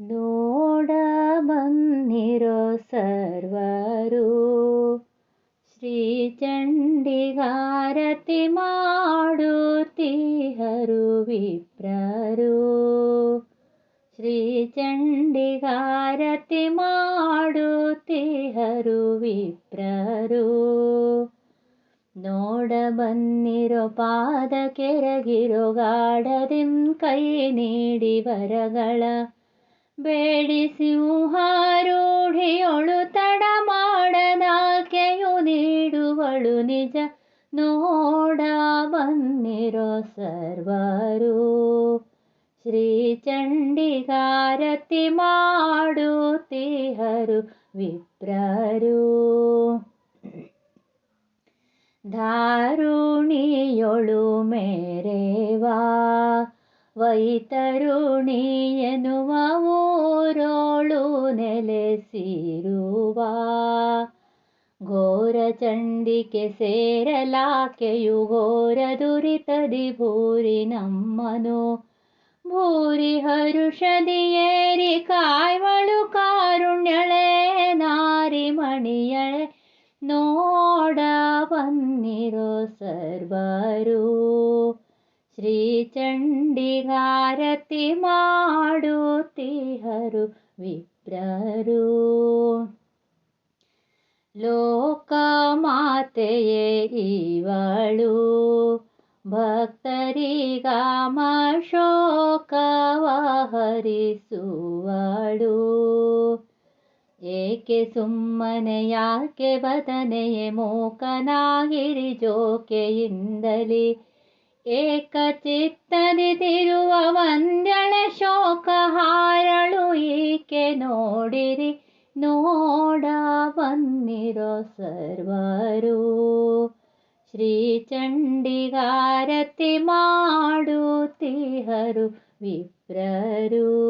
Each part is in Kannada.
ನೋಡ ಬನ್ನಿರೋ ಸರ್ವರು. ಶ್ರೀ ಚಂಡಿಗಾರತಿ ಮಾಡುತ್ತಿಹರು ವಿಪ್ರರು. ಶ್ರೀ ಚಂಡಿಗಾರತಿ ಮಾಡುತ್ತಿಹರು ವಿಪ್ರರು. ನೋಡ ಬನ್ನಿರೋ ಪಾದ ಕೆರಗಿರೋ ಗಾಢದಿಂ ಕೈ ನೀಡಿ ವರಗಳ ಬೇಡಿ ಹಾರೂಢಿಯೊಳು ತಡ ಮಾಡದಾಕೆಯು ನೀಡುವಳು ನಿಜ. ನೋಡ ಬಂದಿರೋ ಸರ್ವರು. ಶ್ರೀ ಚಂಡಿಗಾರತಿ ಮಾಡುತ್ತಿಹರು ವಿಪ್ರರು. ಧಾರುಣಿಯೊಳು ಮೇರೆವಾ. ವೈತರುಣಿ ಎನ್ನುವ ಊರೋಳು ನೆಲೆಸಿರುವ ಘೋರ ಚಂಡಿಕೆ ಸೇರಲಾಕೆಯು ಘೋರ ದುರಿತದಿ ಭೂರಿ ನಮ್ಮನು ಭೂರಿ ಹರುಷದಿ ಏರಿ ಕಾಯ್ವಳು ಕಾರುಣ್ಯಳೆ ನಾರಿ ಮಣಿಯಳೆ ನೋಡ ಬನ್ನಿರೋ ಸರ್ವರು ಶ್ರೀ ಚಂಡಿಗಾರತಿ ಮಾಡುತ್ತೀಹರು ವಿಪ್ರರು. ಲೋಕ ಮಾತೆಯೇ ಇವಳು ಭಕ್ತರಿಗಾಮ ಶೋಕವ ಹರಿಸುವಳು ಏಕೆ ಸುಮ್ಮನೆ, ಯಾಕೆ ಬದನೆಯೇ, ಮೂಕನಾಗಿರಿ ಜೋಕೆಯಿಂದಲಿ. ಏಕಚಿತ್ತದಿ ತಿರುವ ವಂದ್ಯಳೆ ಶೋಕ ಹಾರಳು ಈಕೆ ನೋಡಿರಿ? ನೋಡ ಬನ್ನಿರೋ ಸರ್ವರು. ಶ್ರೀ ಚಂಡಿಗಾರತಿ ಮಾಡುತ್ತಿಹರು ವಿಪ್ರರು.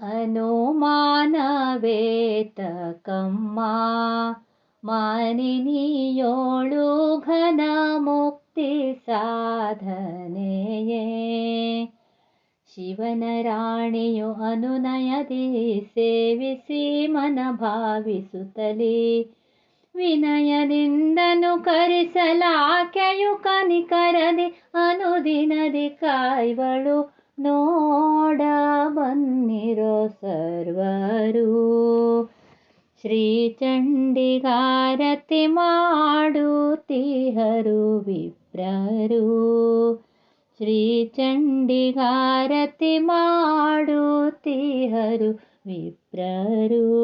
ಅನುಮಾನವೇತಕಮ್ಮ ಮಾನಿನಿಯೋಳು ಘನ ಮುಕ್ತಿ ಸಾಧನೆಯೇ. ಶಿವನ ರಾಣಿಯು ಅನುನಯದಿ ಸೇವಿಸಿ ಮನ ಭಾವಿಸುತ್ತಲೇ. ವಿನಯದಿಂದನು ಕರಿಸಲಾಕೆಯು ಕನಿಕರದಿ ಅನುದಿನದಿ ಕಾಯ್ವಳು ನೋಡ ಬನ್ನಿರೋ ಸರ್ವರು. ಶ್ರೀ ಚಂಡಿಗಾರತಿ ಮಾಡುತ್ತೀಹರು ವಿಪ್ರರು. ಶ್ರೀ ಚಂಡಿಗಾರತಿ ಮಾಡುತ್ತೀಹರು ವಿಪ್ರರು.